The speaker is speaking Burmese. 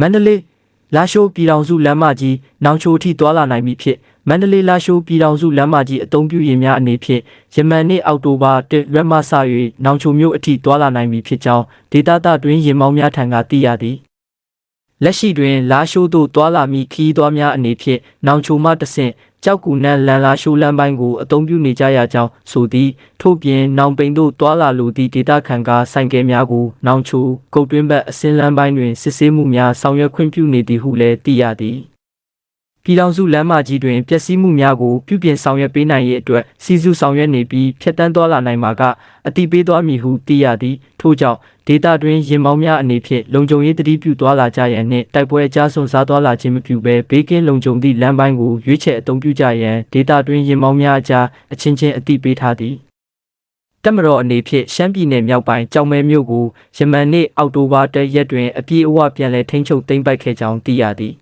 မန္တလေးလာရှိုးပြည်တော်စုလမ်းမကြီးနောင်ချိုအထိတွာလာနိုင်ပြီဖြစ်မန္တလေးလာရှိုးပြည်တော်စုလမ်းမကြီးအုံပြုရင်များအနေဖြင့်ယမန်နေ့အောက်တိုဘာ1ရက်မှစ၍နောင်ချိုမြို့အထိတွာလာနိုင်ပြီဖြစ်ကြောင်းဒေသသတွင်ရင်မောင်းများထံကသိရသည် လက်ရှိတွင် လာရှိုးသို့တွာလာမည့်ခီးသွားများအနေဖြင့်နောင်ချိုမှတဆင့်ကြောက်ကူနန်းလန်လာရှိုးလမ်းပိုင်းကိုအသုံးပြုနေကြရကြောင်းဆိုသည်ထို့ပြင်နောင်ပိန်သို့တွာလာလိုသည့်ဒေတာခန်ကဆိုင်ကယ်များကိုနောင်ချိုကုတ်တွင်းဘက်အစင်းလမ်းပိုင်းတွင်စစ်ဆေးမှုများဆောင်ရွက်ခွင့်ပြုနေသည်ဟုလည်းသိရသည် ပြည်ထောင်စုလမ်းမကြီးတွင်ပျက်စီးမှုများကိုပြုပြင်ဆောင်ရွက်ပေးနိုင်ရေးအတွက်စီစုဆောင်ရွက်နေပြီးဖြတ်တန်းသွားလာနိုင်မှာကအတိပေးသွားမည်ဟုသိရသည်ထို့ကြောင့်ဒေတာတွင်ရင်မောင်းများအနေဖြင့်လုံခြုံရေးတတိပြုသွားလာကြရန်နှင့်တိုက်ပွဲအကြဆုံးစားသွားလာခြင်းမပြုဘဲဘေးကင်းလုံခြုံသည့်လမ်းပိုင်းကိုရွေးချယ်အသုံးပြုကြရန်ဒေတာတွင်ရင်မောင်းများအကြားအချင်းချင်းအတိပေးထားသည်တက်မတော်အနေဖြင့်ရှမ်းပြည်နယ်မြောက်ပိုင်းကြောင်မဲမြို့ကိုယမန်နေ့အောက်တိုဘာ၁ရက်တွင်အပြည့်အဝပြန်လည်ထိန်းချုပ်သိမ်းပိုက်ခဲ့ကြောင်းသိရသည်